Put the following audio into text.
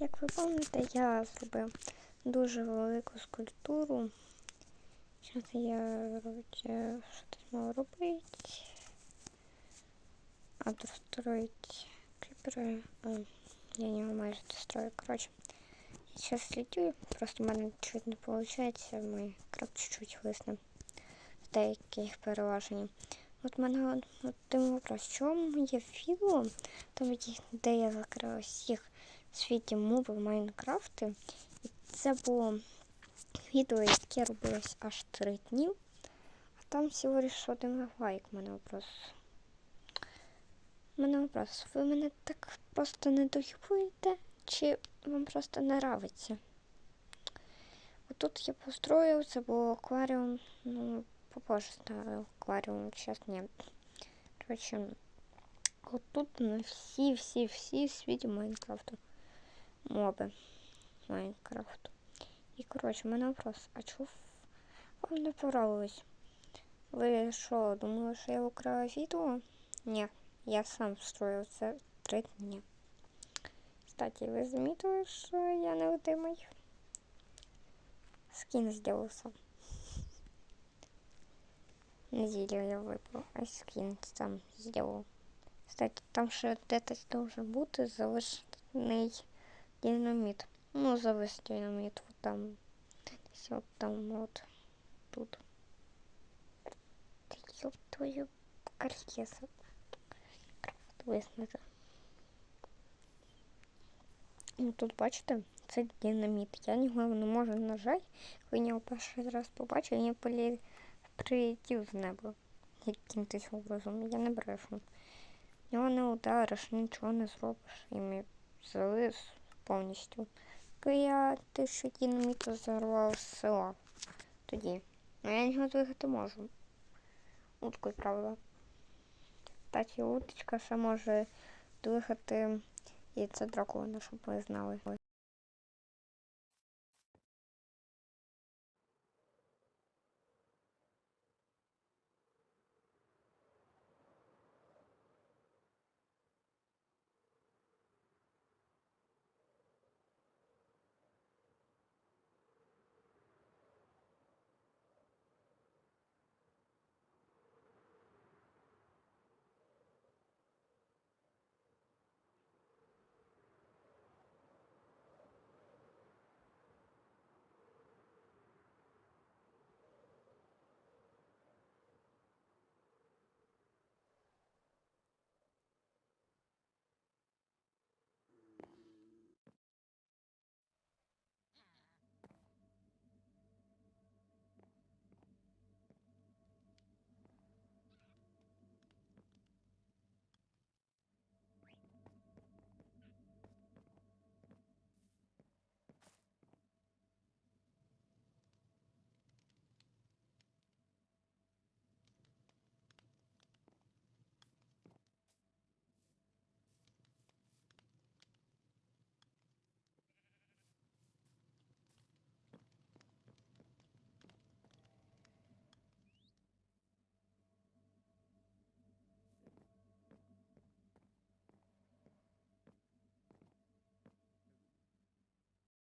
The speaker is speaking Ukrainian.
Як ви пам'ятаєте, я зробив дуже велику скульптуру. Це я короче, що тут мав робити? А достроить кріпери. Я майже дострою. Коротше, я зараз слідю, просто в мене чуть не виходить, мій краб чуть-чуть висне з деяких переважень. От мене от, от один вопрос, чому є відео, там, де я закрила всіх в світі мови в. І це було відео, яке робилось аж три дні. А там всього лише один лайк. Мене вопрос. Мене вопрос. Ви мене так просто не доюбуєте? Чи вам просто не нравиться? Отут я построїв, це був акваріум, ну, попозже ставив акваріум, зараз ні. Короче, от тут на всі, всі, всі світі Майнкрафту. Моби Майнкрафту. І коротше, у мене вопрос, а чого вам не понравилось? Ви що, думали, що я украла відео? Ні, я сам строїв це три дні. Кстати, ви замітили, що я невидимий? Скин сделал сам. Неделю я выбрал, а скин сам сделал. Кстати, там десь должен бути залишений динаміт. Ну, завис динаміт вот там. Десь от там от тут. Та ёб твою кар'єсу. Виснути. Ну, тут бачите, це динаміт. Я його не можу нажати. Коли я перший раз побачив, він полі... прилетів з неба. Якимось образом. Я не брешу. Його не удариш, нічого не зробиш. І ми завис повністю. Я тисячу дінаміту зарвав села тоді. Ну я його двигати можу. Уткою, правда. Кстати, уточка ще може двигати яйце дракона, щоб ви знали.